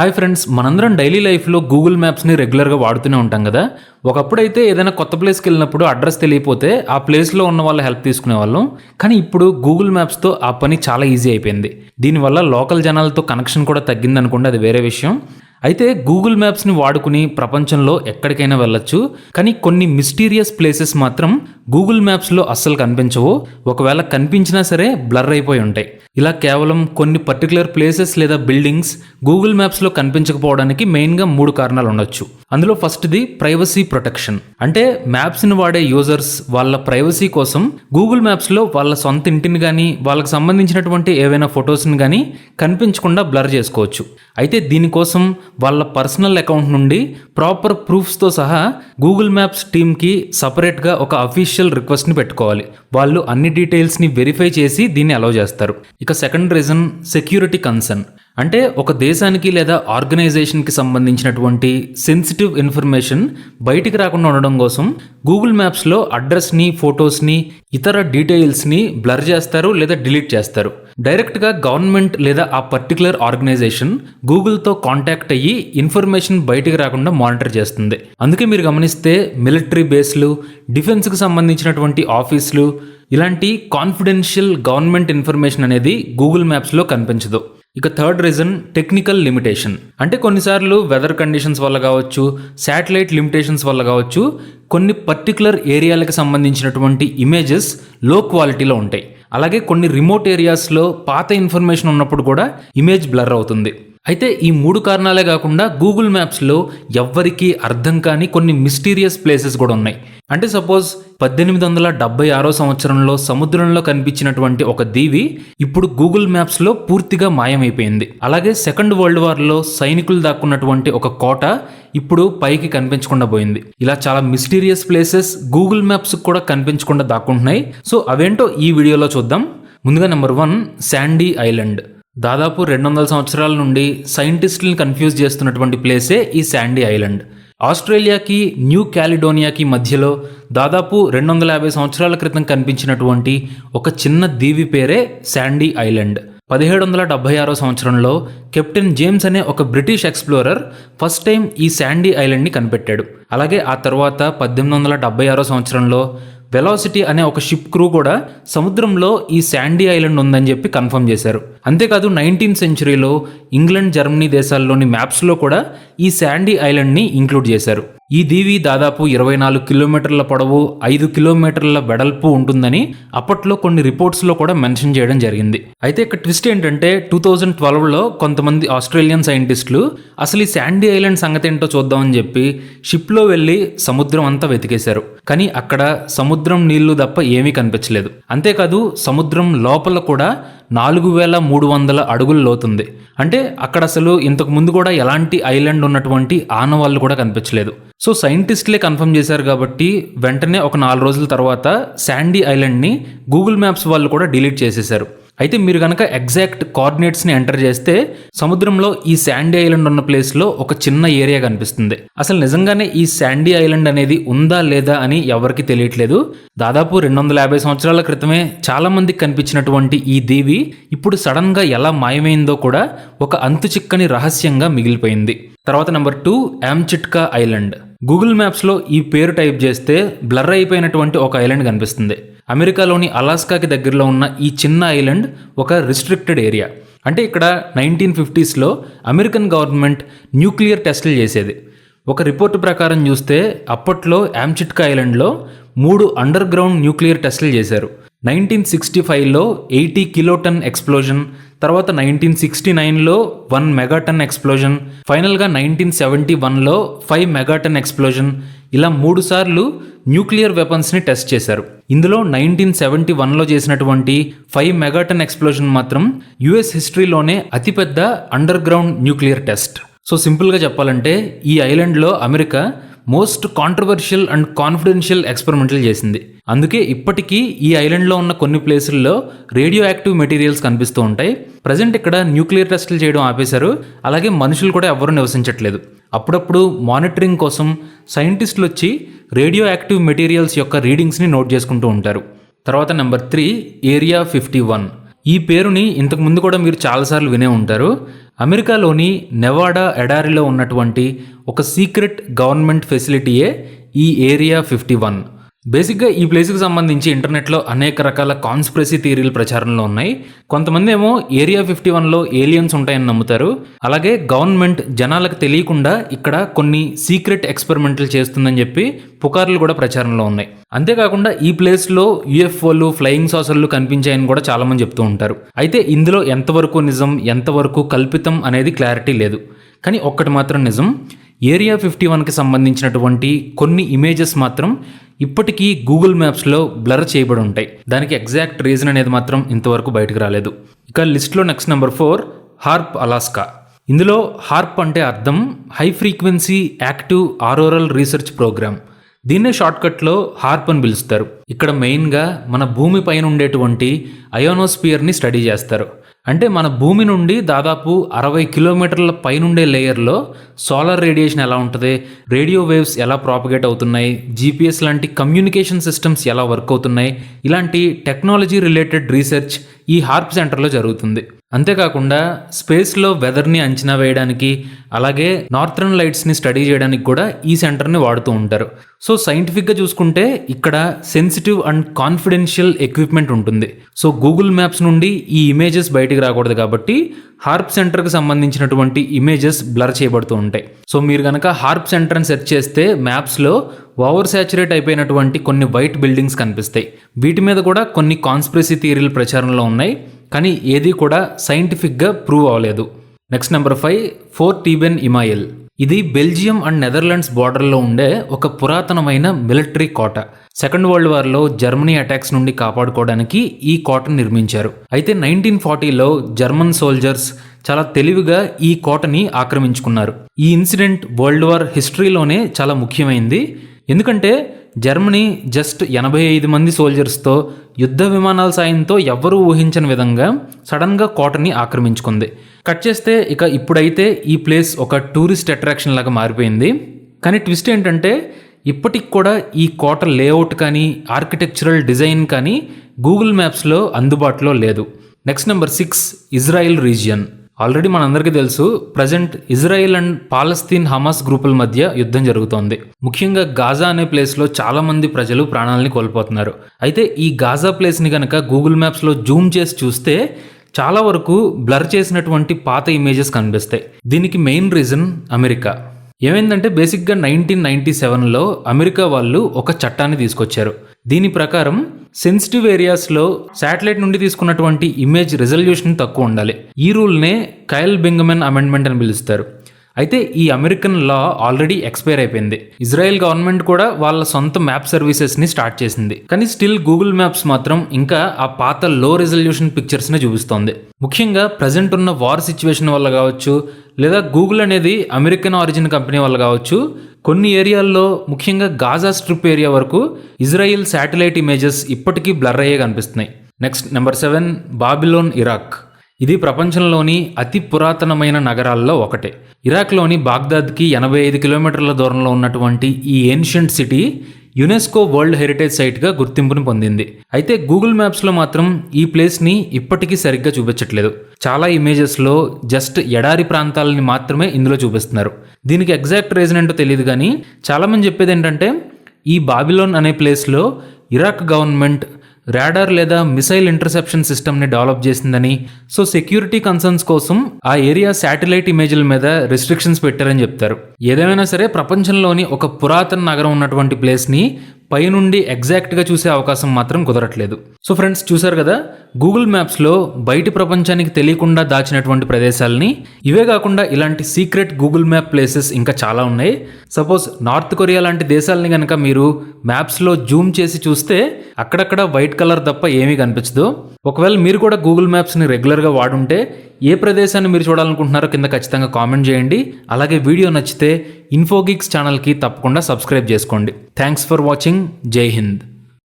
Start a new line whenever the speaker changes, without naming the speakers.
Hi friends మనందరం daily లైఫ్లో Google మ్యాప్స్ని రెగ్యులర్గా వాడుతూనే ఉంటాం కదా? ఒకప్పుడైతే ఏదైనా కొత్త ప్లేస్కి వెళ్ళినప్పుడు అడ్రస్ తెలియపోతే ఆ ప్లేస్లో ఉన్న వాళ్ళ హెల్ప్ తీసుకునే వాళ్ళం. కానీ ఇప్పుడు గూగుల్ మ్యాప్స్తో ఆ పని చాలా ఈజీ అయిపోయింది. దీనివల్ల లోకల్ జనాలతో కనెక్షన్ కూడా తగ్గిందనుకోండి అది వేరే విషయం. అయితే గూగుల్ మ్యాప్స్ని వాడుకుని ప్రపంచంలో ఎక్కడికైనా వెళ్ళొచ్చు. కానీ కొన్ని మిస్టీరియస్ ప్లేసెస్ మాత్రం గూగుల్ మ్యాప్స్లో అస్సలు కనిపించవు. ఒకవేళ కనిపించినా సరే బ్లర్ అయిపోయి ఉంటాయి. ఇలా కేవలం కొన్ని పర్టికులర్ ప్లేసెస్ లేదా బిల్డింగ్స్ గూగుల్ మ్యాప్స్లో కనిపించకపోవడానికి మెయిన్గా మూడు కారణాలు ఉండొచ్చు. అందులో ఫస్ట్ది ప్రైవసీ ప్రొటెక్షన్. అంటే మ్యాప్స్ని వాడే యూజర్స్ వాళ్ళ ప్రైవసీ కోసం గూగుల్ మ్యాప్స్లో వాళ్ళ సొంత ఇంటిని కానీ వాళ్ళకి సంబంధించినటువంటి ఏవైనా ఫొటోస్ని కానీ కనిపించకుండా బ్లర్ చేసుకోవచ్చు. అయితే దీనికోసం వాళ్ళ పర్సనల్ అకౌంట్ నుండి ప్రాపర్ ప్రూఫ్స్తో సహా గూగుల్ మ్యాప్స్ టీమ్కి సపరేట్గా ఒక అఫీషియల్ రిక్వెస్ట్ని పెట్టుకోవాలి. వాళ్ళు అన్ని డీటెయిల్స్ని వెరిఫై చేసి దీన్ని అలౌ చేస్తారు. ఇక సెకండ్ రీజన్ సెక్యూరిటీ కన్సర్న్ అంటే ఒక దేశానికి లేదా ఆర్గనైజేషన్కి సంబంధించినటువంటి సెన్సిటివ్ ఇన్ఫర్మేషన్ బయటికి రాకుండా ఉండడం కోసం గూగుల్ మ్యాప్స్లో అడ్రస్ని ఫొటోస్ని ఇతర డీటెయిల్స్ని బ్లర్ చేస్తారు లేదా డిలీట్ చేస్తారు. డైరెక్ట్గా గవర్నమెంట్ లేదా ఆ పర్టికులర్ ఆర్గనైజేషన్ గూగుల్తో కాంటాక్ట్ అయ్యి ఇన్ఫర్మేషన్ బయటికి రాకుండా మానిటర్ చేస్తుంది. అందుకే మీరు గమనిస్తే మిలిటరీ బేస్లు డిఫెన్స్కి సంబంధించినటువంటి ఆఫీసులు ఇలాంటి కాన్ఫిడెన్షియల్ గవర్నమెంట్ ఇన్ఫర్మేషన్ అనేది గూగుల్ మ్యాప్స్లో కనిపించదు. ఇక థర్డ్ రీజన్ టెక్నికల్ లిమిటేషన్. అంటే కొన్నిసార్లు వెదర్ కండిషన్స్ వల్ల కావచ్చు శాటిలైట్ లిమిటేషన్స్ వల్ల కావచ్చు కొన్ని పర్టికులర్ ఏరియాలకు సంబంధించినటువంటి ఇమేజెస్లో క్వాలిటీలో ఉంటాయి. అలాగే కొన్ని రిమోట్ ఏరియాస్లో పాత ఇన్ఫర్మేషన్ ఉన్నప్పుడు కూడా ఇమేజ్ బ్లర్ అవుతుంది. అయితే ఈ మూడు కారణాలే కాకుండా గూగుల్ మ్యాప్స్లో ఎవ్వరికీ అర్థం కాని కొన్ని మిస్టీరియస్ ప్లేసెస్ కూడా ఉన్నాయి. అంటే సపోజ్ పద్దెనిమిది వందల డెబ్బై ఆరో సంవత్సరంలో సముద్రంలో కనిపించినటువంటి ఒక దీవి ఇప్పుడు గూగుల్ మ్యాప్స్లో పూర్తిగా మాయమైపోయింది. అలాగే సెకండ్ వరల్డ్ వార్లో సైనికులు దాక్కున్నటువంటి ఒక కోట ఇప్పుడు పైకి కనిపించకుండా పోయింది. ఇలా చాలా మిస్టీరియస్ ప్లేసెస్ గూగుల్ మ్యాప్స్ కూడా కనిపించకుండా దాక్కుంటున్నాయి. సో అవేంటో ఈ వీడియోలో చూద్దాం. ముందుగా నెంబర్ వన్ శాండీ ఐలాండ్ దాదాపు రెండు వందల సంవత్సరాల నుండి సైంటిస్టులను కన్ఫ్యూజ్ చేస్తున్నటువంటి ప్లేసే ఈ శాండీ ఐలాండ్. ఆస్ట్రేలియాకి న్యూ క్యాలిడోనియాకి మధ్యలో దాదాపు రెండు వందల యాభై సంవత్సరాల క్రితం కనిపించినటువంటి ఒక చిన్న దీవి పేరే శాండీ ఐలాండ్. పదిహేడు వందల డెబ్బై ఆరో సంవత్సరంలో కెప్టెన్ జేమ్స్ అనే ఒక బ్రిటిష్ ఎక్స్ప్లోరర్ ఫస్ట్ టైం ఈ శాండీ ఐలాండ్ని కనిపెట్టాడు. అలాగే ఆ తర్వాత పద్దెనిమిది వందల డెబ్బై ఆరో సంవత్సరంలో వెలాసిటీ అనే ఒక షిప్ క్రూ కూడా సముద్రంలో ఈ శాండీ ఐలాండ్ ఉందని చెప్పి కన్ఫర్మ్ చేశారు. అంతేకాదు నైన్టీన్త్ సెంచురీలో ఇంగ్లాండ్ జర్మనీ దేశాల్లోని మ్యాప్స్లో కూడా ఈ శాండీ ఐలాండ్ని ఇంక్లూడ్ చేశారు. ఈ దీవి దాదాపు ఇరవై నాలుగు కిలోమీటర్ల పొడవు ఐదు కిలోమీటర్ల వెడల్పు ఉంటుందని అప్పట్లో కొన్ని రిపోర్ట్స్లో కూడా మెన్షన్ చేయడం జరిగింది. అయితే ఇక్కడ ట్విస్ట్ ఏంటంటే టూ థౌజండ్ ట్వెల్వ్లో కొంతమంది ఆస్ట్రేలియన్ సైంటిస్టులు అసలు ఈ శాండీ ఐలాండ్ సంగతి ఏంటో చూద్దామని చెప్పి షిప్లో వెళ్ళి సముద్రం అంతా వెతికేశారు. కానీ అక్కడ సముద్రం నీళ్ళు తప్ప ఏమీ కనిపించలేదు. అంతేకాదు సముద్రం లోపల కూడా నాలుగు వేల మూడు వందల అడుగులు లోతుంది. అంటే అక్కడ అసలు ఇంతకు ముందు కూడా ఎలాంటి ఐలాండ్ ఉన్నటువంటి ఆనవాళ్ళు కూడా కనిపించలేదు. సో సైంటిస్ట్లే కన్ఫర్మ్ చేశారు కాబట్టి వెంటనే ఒక నాలుగు రోజుల తర్వాత శాండీ ఐలాండ్ని గూగుల్ మ్యాప్స్ వాళ్ళు కూడా డిలీట్ చేసేశారు. అయితే మీరు కనుక ఎగ్జాక్ట్ కోఆర్డినేట్స్ని ఎంటర్ చేస్తే సముద్రంలో ఈ శాండీ ఐలాండ్ ఉన్న ప్లేస్లో ఒక చిన్న ఏరియా కనిపిస్తుంది. అసలు నిజంగానే ఈ శాండీ ఐలాండ్ అనేది ఉందా లేదా అని ఎవరికి తెలియట్లేదు. దాదాపు రెండు వందల యాభై సంవత్సరాల క్రితమే చాలామందికి కనిపించినటువంటి ఈ దేవి ఇప్పుడు సడన్గా ఎలా మాయమైందో కూడా ఒక అంతు చిక్కని రహస్యంగా మిగిలిపోయింది. తర్వాత number two Amchitka island. Google మ్యాప్స్లో ఈ పేరు టైప్ చేస్తే బ్లర్ అయిపోయినటువంటి ఒక ఐలాండ్ కనిపిస్తుంది. అమెరికాలోని అలాస్కాకి దగ్గరలో ఉన్న ఈ చిన్న ఐలాండ్ ఒక రిస్ట్రిక్టెడ్ ఏరియా. అంటే ఇక్కడ నైన్టీన్ ఫిఫ్టీస్లో అమెరికన్ గవర్నమెంట్ న్యూక్లియర్ టెస్టులు చేసేది. ఒక రిపోర్టు ప్రకారం చూస్తే అప్పట్లో యామ్చిట్కా ఐలాండ్లో మూడు అండర్ గ్రౌండ్ న్యూక్లియర్ టెస్టులు చేశారు. నైన్టీన్ సిక్స్టీ ఫైవ్లో ఎయిటీ కిలోటన్ ఎక్స్ప్లోజన్ తర్వాత నైన్టీన్ సిక్స్టీ నైన్లో వన్ మెగాటన్ ఎక్స్ప్లోజన్ ఫైనల్గా నైన్టీన్ సెవెంటీ వన్లో ఫైవ్ మెగాటన్ ఎక్స్ప్లోజన్ ఇలా మూడు సార్లు న్యూక్లియర్ వెపన్స్ని టెస్ట్ చేశారు. ఇందులో నైన్టీన్ సెవెంటీ వన్లో చేసినటువంటి ఫైవ్ మెగాటన్ ఎక్స్ప్లోజన్ మాత్రం యుఎస్ హిస్టరీలోనే అతిపెద్ద underground nuclear test so సింపుల్గా చెప్పాలంటే ఈ ఐలాండ్లో America most controversial and confidential ఎక్స్పెరిమెంట్లు చేసింది. అందుకే ఇప్పటికీ ఈ ఐలాండ్లో ఉన్న కొన్ని ప్లేసుల్లో రేడియో యాక్టివ్ మెటీరియల్స్ కనిపిస్తూ ఉంటాయి. ప్రజెంట్ ఇక్కడ న్యూక్లియర్ టెస్టులు చేయడం ఆపేశారు. అలాగే మనుషులు కూడా ఎవరు నివసించట్లేదు. అప్పుడప్పుడు మానిటరింగ్ కోసం సైంటిస్టులు వచ్చి రేడియో యాక్టివ్ మెటీరియల్స్ యొక్క రీడింగ్స్ని నోట్ చేసుకుంటూ ఉంటారు. తర్వాత number three area fifty one. ఈ పేరుని ఇంతకు ముందు కూడా మీరు చాలాసార్లు వినే ఉంటారు. అమెరికాలోని నెవాడా ఎడారిలో ఉన్నటువంటి ఒక సీక్రెట్ గవర్నమెంట్ ఫెసిలిటీయే ఈ ఏరియా ఫిఫ్టీ వన్. బేసిక్గా ఈ ప్లేస్కి సంబంధించి ఇంటర్నెట్లో అనేక రకాల కాన్స్పిరసీ థియరీలు ప్రచారంలో ఉన్నాయి. కొంతమంది ఏమో ఏరియా ఫిఫ్టీ వన్లో ఏలియన్స్ ఉంటాయని నమ్ముతారు. అలాగే గవర్నమెంట్ జనాలకు తెలియకుండా ఇక్కడ కొన్ని సీక్రెట్ ఎక్స్పెరిమెంట్లు చేస్తుందని చెప్పి పుకార్లు కూడా ప్రచారంలో ఉన్నాయి. అంతేకాకుండా ఈ ప్లేస్లో యుఎఫ్ఓలు ఫ్లయింగ్ సాసర్లు కనిపించాయని కూడా చాలామంది చెప్తూ ఉంటారు. అయితే ఇందులో ఎంతవరకు నిజం ఎంతవరకు కల్పితం అనేది క్లారిటీ లేదు. కానీ ఒక్కటి మాత్రం నిజం ఏరియా ఫిఫ్టీ వన్కి సంబంధించినటువంటి కొన్ని ఇమేజెస్ మాత్రం ఇప్పటికీ గూగుల్ మ్యాప్స్లో బ్లర్ చేయబడి ఉంటాయి. దానికి ఎగ్జాక్ట్ రీజన్ అనేది మాత్రం ఇంతవరకు బయటకు రాలేదు. ఇక లిస్ట్లో next number four HAARP Alaska. ఇందులో హార్ప్ అంటే అర్థం High Frequency Active Auroral Research Program. దీన్నే షార్ట్కట్లో హార్ప్ అని పిలుస్తారు. ఇక్కడ మెయిన్గా మన భూమి పైన ఉండేటువంటి అయోనోస్పియర్ని స్టడీ చేస్తారు. అంటే మన భూమి నుండి దాదాపు అరవై కిలోమీటర్ల పైనుండే లేయర్లో సోలార్ రేడియేషన్ ఎలా ఉంటుంది? రేడియో వేవ్స్ ఎలా ప్రాపగేట్ అవుతున్నాయి? జీపీఎస్ లాంటి కమ్యూనికేషన్ సిస్టమ్స్ ఎలా వర్క్ అవుతున్నాయి? ఇలాంటి టెక్నాలజీ రిలేటెడ్ రీసెర్చ్ ఈ హార్ప్ సెంటర్లో జరుగుతుంది. అంతేకాకుండా స్పేస్లో వెదర్ని అంచనా వేయడానికి అలాగే నార్థర్న్ లైట్స్ని స్టడీ చేయడానికి కూడా ఈ సెంటర్ని వాడుతూ ఉంటారు. సో సైంటిఫిక్గా చూసుకుంటే ఇక్కడ సెన్సిటివ్ అండ్ కాన్ఫిడెన్షియల్ ఎక్విప్మెంట్ ఉంటుంది. సో గూగుల్ మ్యాప్స్ నుండి ఈ ఇమేజెస్ బయటికి రాకూడదు కాబట్టి హార్ప్ సెంటర్కి సంబంధించినటువంటి ఇమేజెస్ బ్లర్ చేయబడుతూ ఉంటాయి. సో మీరు కనుక హార్ప్ సెంటర్ని సెర్చ్ చేస్తే మ్యాప్స్లో ఓవర్ సాచురేట్ అయిపోయినటువంటి కొన్ని వైట్ బిల్డింగ్స్ కనిపిస్తాయి. వీటి మీద కూడా కొన్ని కాన్స్పిరసీ థియరీలు ప్రచారంలో ఉన్నాయి. కానీ ఏది కూడా సైంటిఫిక్గా ప్రూవ్ అవ్వలేదు. Next number five Fort Eben Emael ఇది బెల్జియం అండ్ నెదర్లాండ్స్ బార్డర్లో ఉండే ఒక పురాతనమైన మిలిటరీ కోట. సెకండ్ వరల్డ్ వార్లో జర్మనీ అటాక్స్ నుండి కాపాడుకోవడానికి ఈ కోటను నిర్మించారు. అయితే నైన్టీన్ ఫార్టీలో జర్మన్ సోల్జర్స్ చాలా తెలివిగా ఈ కోటని ఆక్రమించుకున్నారు. ఈ ఇన్సిడెంట్ వరల్డ్ వార్ హిస్టరీలోనే చాలా ముఖ్యమైంది. ఎందుకంటే జర్మనీ జస్ట్ ఎనభై ఐదు మంది సోల్జర్స్తో యుద్ధ విమానాల సాయంతో ఎవ్వరూ ఊహించని విధంగా సడన్గా కోటని ఆక్రమించుకుంది. కట్ చేస్తే ఇక ఇప్పుడైతే ఈ ప్లేస్ ఒక టూరిస్ట్ అట్రాక్షన్ లాగా మారిపోయింది. కానీ ట్విస్ట్ ఏంటంటే ఇప్పటికి కూడా ఈ కోట లేఅవుట్ కానీ ఆర్కిటెక్చరల్ డిజైన్ కానీ గూగుల్ మ్యాప్స్లో అందుబాటులో లేదు. Next number six Israel region. Already మనందరికీ తెలుసు present Israel and Palestine Hamas గ్రూపుల మధ్య యుద్ధం జరుగుతోంది. ముఖ్యంగా గాజా అనే ప్లేస్లో చాలామంది ప్రజలు ప్రాణాలని కోల్పోతున్నారు. అయితే ఈ గాజా ప్లేస్ని కనుక గూగుల్ మ్యాప్స్లో జూమ్ చేసి చూస్తే చాలా వరకు బ్లర్ చేసినటువంటి పాత ఇమేజెస్ కనిపిస్తాయి. దీనికి మెయిన్ రీజన్ అమెరికా. ఏమైందంటే బేసిక్గా నైన్టీన్ నైన్టీ సెవెన్లో అమెరికా వాళ్ళు ఒక చట్టాన్ని తీసుకొచ్చారు. దీని ప్రకారం సెన్సిటివ్ ఏరియాస్లో శాటిలైట్ నుండి తీసుకున్నటువంటి ఇమేజ్ రిజల్యూషన్ తక్కువ ఉండాలి. ఈ రూల్నే కైల్ బెంగమెన్ అమెండ్మెంట్ అని పిలుస్తారు. అయితే ఈ అమెరికన్ లా ఆల్రెడీ ఎక్స్పైర్ అయిపోయింది. ఇజ్రాయెల్ గవర్నమెంట్ కూడా వాళ్ళ సొంత మ్యాప్ సర్వీసెస్ని స్టార్ట్ చేసింది. కానీ స్టిల్ గూగుల్ మ్యాప్స్ మాత్రం ఇంకా ఆ పాత లో రెజల్యూషన్ పిక్చర్స్ని చూపిస్తోంది. ముఖ్యంగా ప్రజెంట్ ఉన్న వార్ సిచ్యువేషన్ వల్ల కావచ్చు లేదా గూగుల్ అనేది అమెరికన్ ఆరిజిన్ కంపెనీ వల్ల కావచ్చు కొన్ని ఏరియాల్లో ముఖ్యంగా గాజా స్ట్రిప్ ఏరియా వరకు ఇజ్రాయిల్ శాటిలైట్ ఇమేజెస్ ఇప్పటికీ బ్లర్ అయ్యే కనిపిస్తున్నాయి. Next number seven Babylon Iraq. ఇది ప్రపంచంలోని అతి పురాతనమైన నగరాల్లో ఒకటే. ఇరాక్లోని బాగ్దాద్కి ఎనభై ఐదు కిలోమీటర్ల దూరంలో ఉన్నటువంటి ఈ ancient city UNESCO world heritage సైట్గా గుర్తింపును పొందింది. అయితే గూగుల్ మ్యాప్స్లో మాత్రం ఈ ప్లేస్ని ఇప్పటికీ సరిగ్గా చూపించట్లేదు. చాలా ఇమేజెస్లో జస్ట్ ఎడారి ప్రాంతాలని మాత్రమే ఇందులో చూపిస్తున్నారు. దీనికి ఎగ్జాక్ట్ రీజన్ ఏంటో తెలియదు కానీ చాలామంది చెప్పేది ఏంటంటే ఈ బాబిలోన్ అనే ప్లేస్లో ఇరాక్ గవర్నమెంట్ రాడార్ లేదా మిసైల్ ఇంటర్సెప్షన్ సిస్టమ్ని డెవలప్ చేసిందని సో సెక్యూరిటీ కన్సర్న్స్ కోసం ఆ ఏరియా శాటిలైట్ ఇమేజ్ల మీద రిస్ట్రిక్షన్స్ పెట్టారని చెప్తారు. ఏదేమైనా సరే ప్రపంచంలోని ఒక పురాతన నగరం ఉన్నటువంటి ప్లేస్ని పైనుండి ఎగ్జాక్ట్గా చూసే అవకాశం మాత్రం కుదరట్లేదు. సో ఫ్రెండ్స్ చూసారు కదా? గూగుల్ మ్యాప్స్లో బయటి ప్రపంచానికి తెలియకుండా దాచినటువంటి ప్రదేశాలని. ఇవే కాకుండా ఇలాంటి సీక్రెట్ గూగుల్ మ్యాప్ ప్లేసెస్ ఇంకా చాలా ఉన్నాయి. సపోజ్ నార్త్ కొరియా లాంటి దేశాలని కనుక మీరు మ్యాప్స్లో జూమ్ చేసి చూస్తే అక్కడక్కడ వైట్ కలర్ తప్ప ఏమీ కనిపించదు. ఒకవేళ మీరు కూడా గూగుల్ మ్యాప్స్ని రెగ్యులర్గా వాడుంటే ఏ ప్రదేశాన్ని మీరు చూడాలనుకుంటున్నారో కింద ఖచ్చితంగా కామెంట్ చేయండి. అలాగే వీడియో నచ్చితే ఇన్ఫోగిక్స్ ఛానల్కి తప్పకుండా సబ్స్క్రైబ్ చేసుకోండి. థ్యాంక్స్ ఫర్ వాచింగ్ జై హింద్